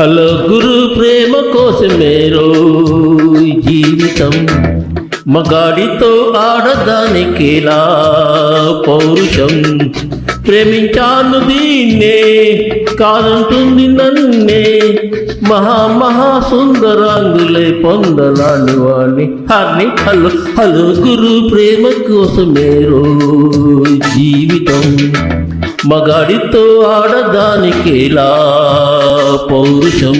Hello గురు ప్రేమ కోసమేరో ఈ జీవితం మగాడితో ఆడదానికేలా పౌరుషం ప్రేమించాను దీన్నే కాదంటుంది నన్నే. మహా మహా సుందరాంగులే పొందలాని వాణ్ణి. హర్ని హలో హలో గురు ప్రేమ కోసమేరో ఈ జీవితం. మగాడితో ఆడదానికేలా పౌరుషం.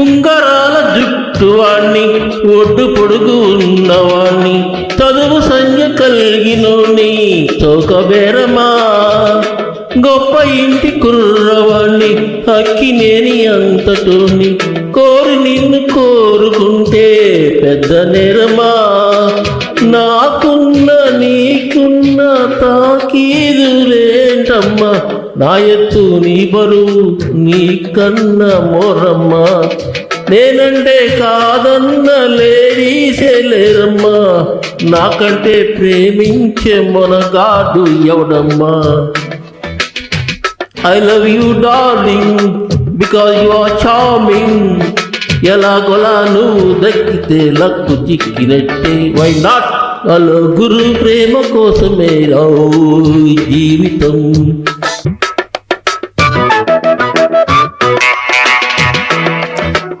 ఉంగరాల జుట్టు వాణ్ణి ఒడ్డు పొడుగు ఉన్నవాణ్ణి చదువు కలిగిను కలిగినోని చౌకబేరమా. గొప్ప ఇంటి కుర్రవాణ్ణి అక్కినేని అంతటోని కోరి నిన్ను కోరుకుంటే పెద్ద నేరమా. నాకున్న నీకున్న తాకీదులేంటమ్మా. నా ఎత్తు నీ బరువు నీ కన్న మోరమ్మా. నేనంటే కాదన్న లేడీసే లేరమ్మా. నాకంటే ప్రేమించే మొనగాడు ఎవడమ్మా? I love you darling because you are charming ఎలాగోలా నువ్వు దక్కితే లక్కు చిక్కినట్టే. వై నాట్ అలో గురు ప్రేమ కోసమే రావు జీవితం.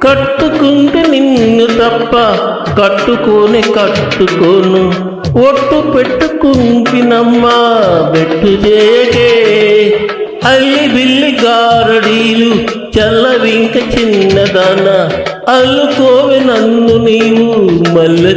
కట్టుకుంటే నిన్ను తప్ప కట్టుకొని కట్టుకోను ఒట్టు పెట్టుకుంపినమ్మా బెట్టు చేయకే అల్లి బిల్లి గారడీలు చల్లవింక చిన్నదాన అల్లుకోవె నన్ను నీవు మల్లె